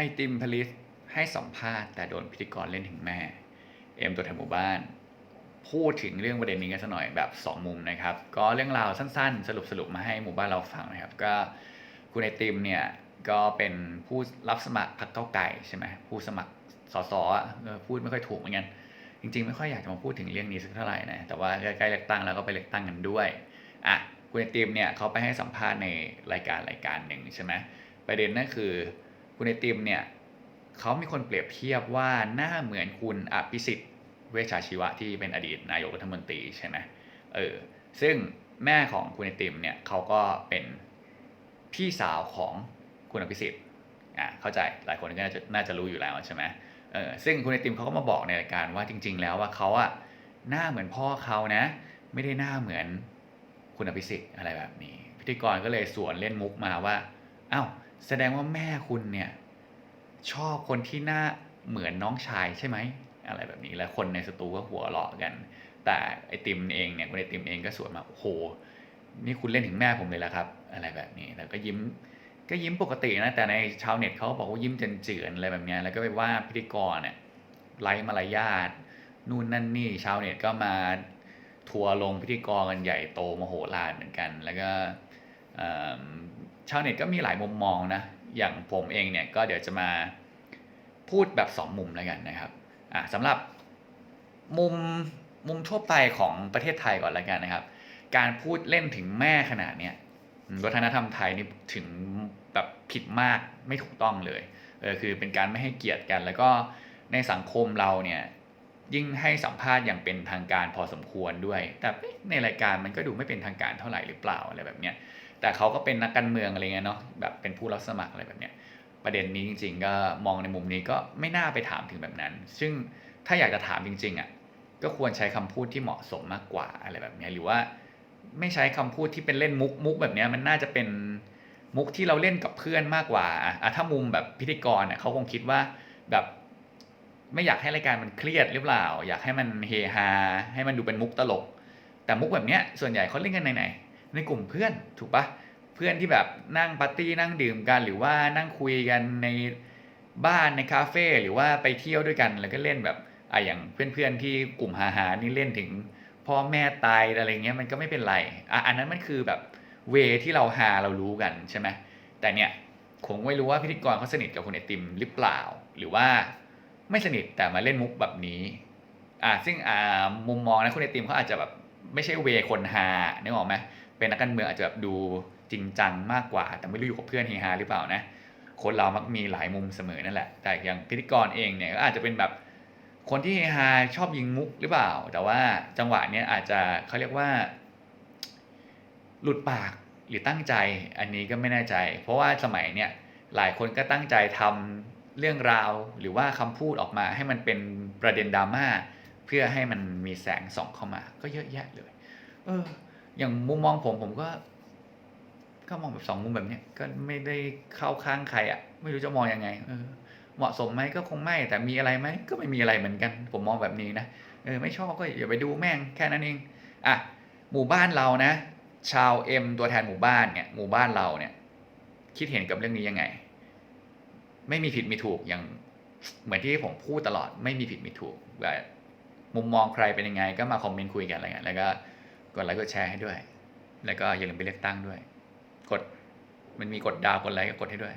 ไอติมพลิสให้สัมภาษณ์แต่โดนพิธีกรเล่นถึงแม่ เอ็มตัวแทนหมู่บ้าน พูดถึงเรื่องประเด็นนี้กันสักหน่อยแบบ 2 มุมนะครับ ก็เรื่องราวสั้นๆ สรุปสรุปมาให้หมู่บ้านเราฟังนะครับ ก็คุณไอติมเนี่ยก็เป็นผู้รับสมัครพรรคเก้าวไก่ใช่ไหมผู้สมัครสสพูดไม่ค่อยถูกเหมือนกันจริงๆ ไม่ค่อยอยากจะมาพูดถึงเรื่องนี้สักเท่าไหร่นะแต่ว่าใกล้ๆเลือกตั้งแล้วก็ไปเลือกตั้งกันด้วยอะคุณไอติมเนี่ยเขาไปให้สัมภาษณ์ในรายการรายการหนึ่งใช่ไหมประเด็นนั่นคือ คุณไอติมเนี่ยเขามีคนเปรียบเทียบว่าหน้าเหมือนคุณอภิสิทธิ์ เวชชาชีวะที่เป็นอดีตนายกรัฐมนตรีใช่ไหมเออซึ่งแม่ของคุณไอติมเนี่ยเขาก็เป็นพี่สาวของคุณอภิสิทธิ์อะเข้าใจหลายคนก็น่าจะน่าจะรู้อยู่แล้วใช่ไหมเออซึ่งคุณไอติมเขาก็มาบอกในรายการว่าจริง ๆ แล้วว่าเขาอะหน้าเหมือนพ่อเขานะ ไม่ได้หน้าเหมือนคุณอภิสิทธิ์อะไรแบบนี้ พิธีกรก็เลยสวนเล่นมุกมาว่าอ้าว แสดงว่าแม่คุณเนี่ยชอบคนที่หน้าเหมือนน้องชายใช่ไหมอะไรแบบนี้แล้วคนในสตูก็หัวเราะกัน แต่ไอติมเองเนี่ยคุณไอติมเองก็สวนมาโอ้โหนี่คุณเล่นถึงแม่ผมเลยละครับ อะไรแบบนี้แล้วก็ยิ้มก็ยิ้มปกตินะแต่ในชาวเน็ตเขาบอกว่ายิ้มเจือนๆอะไรแบบนี้แล้วก็ไปว่าพิธีกรเนี่ยไร้มารยาทนู่นนั่นนี่ชาวเน็ตก็มาทัวร์ลงพิธีกรกันใหญ่โตมโหฬารเหมือนกัน แล้วก็เอิ่ม ชาวเน็ตก็มีหลายมุมมองนะอย่างผมเองเนี่ยก็เดี๋ยวจะมาพูดแบบสองมุมแล้วกันนะครับอะสำหรับมุมมุมทั่วไปของประเทศไทยก่อนแล้วกันนะครับ การพูดเล่นถึงแม่ขนาดเนี้ยวัฒนธรรมไทยนี่ถึงแบบผิดมากไม่ถูกต้องเลยเออคือเป็นการไม่ให้เกียรติกัน แล้วก็ในสังคมเราเนี่ยยิ่งให้สัมภาษณ์อย่างเป็นทางการพอสมควรด้วย แต่ในรายการมันก็ดูไม่เป็นทางการเท่าไหร่หรือเปล่าอะไรแบบเนี้ย แต่เขาก็เป็นนักการเมืองอะไรเงี้ยเนาะแบบเป็นผู้รับสมัครอะไรแบบเนี้ยประเด็นนี้จริง ๆ ก็มองในมุมนี้ก็ไม่น่าไปถามถึงแบบนั้น ซึ่งถ้าอยากจะถามจริงๆอะก็ควรใช้คำพูดที่เหมาะสมมากกว่าอะไรแบบเนี้ยหรือว่าไม่ใช้คำพูดที่เป็นเล่นมุกมุกแบบเนี้ยมันน่าจะเป็นมุกที่เราเล่นกับเพื่อนมากกว่าอะถ้ามุมแบบพิธีกรเนี่ยเขาคงคิดว่าแบบไม่อยากให้รายการมันเครียดหรือเปล่า อยากให้มันเฮฮาให้มันดูเป็นมุกตลก แต่มุกแบบเนี้ยส่วนใหญ่เขาเล่นกันไหน ในกลุ่มเพื่อนถูกปะเพื่อนที่แบบนั่งปาร์ตี้นั่งดื่มกัน หรือว่านั่งคุยกันในบ้านในคาเฟ่หรือว่าไปเที่ยวด้วยกันแล้วก็เล่นแบบอะอย่างเพื่อนๆที่กลุ่มฮาฮานี่เล่นถึงพ่อแม่ตายอะไรเงี้ยมันก็ไม่เป็นไรอะอันนั้นมันคือแบบเวที่เราหาเรารู้กันใช่ไหมแต่เนี่ยผมไม่รู้ว่าพิธีกรเขาสนิทกับคุณไอติมหรือเปล่า หรือว่าไม่สนิทแต่มาเล่นมุกแบบนี้อะซึ่งอ่ามุมมองนะคุณไอติมเขาอาจจะแบบ ไม่ใช่เวคนฮานึกออกไหมเป็นนักการเมืองอาจจะแบบดูจริงจังมากกว่า แต่ไม่รู้อยู่กับเพื่อนเฮฮาหรือเปล่านะคนเรามักมีหลายมุมเสมอนั่นแหละ แต่อย่างพิธีกรเองเนี่ยก็อาจจะเป็นแบบคนที่เฮฮาชอบยิงมุกหรือเปล่า แต่ว่าจังหวะเนี้ยอาจจะเขาเรียกว่า หลุดปากหรือตั้งใจ อันนี้ก็ไม่แน่ใจ เพราะว่าสมัยเนี้ยหลายคนก็ตั้งใจทำเรื่องราวหรือว่าคำพูดออกมาให้มันเป็นประเด็นดราม่า พื่อให้มันมีแสงส่องเข้ามา ก็เยอะแยะเลย เออ อย่างมุมมองผมผมก็ ก็มองแบบสองมุมแบบเนี้ยก็ไม่ได้เข้าข้างใครอะ่ะ ไม่รู้จะมองยังไง เออ เหมาะสมไหมก็คงไม่ แต่มีอะไรไหมก็ไม่มีอะไรเหมือนกัน ผมมองแบบนี้นะเออไม่ชอบก็อย่าไปดูแม่งแค่นั้นเองอะหมู่บ้านเรานะ ชาวเอ็มตัวแทนหมู่บ้านเนี่ยหมู่บ้านเราเนี่ย คิดเห็นกับเรื่องนี้ยังไง ไม่มีผิดมีถูกอย่างเหมือนที่ผมพูดตลอด ไม่มีผิดมีถูกแบบ มุมมองใครเป็นยังไง ก็มาคอมเมนต์คุยกันอะไรเงี้ยแล้วก็กดไลค์กดแชร์ให้ด้วย แล้วก็อย่าลืมไปเลือกตั้งด้วย กดมันมีกดดาวกดไลค์ก็กดให้ด้วย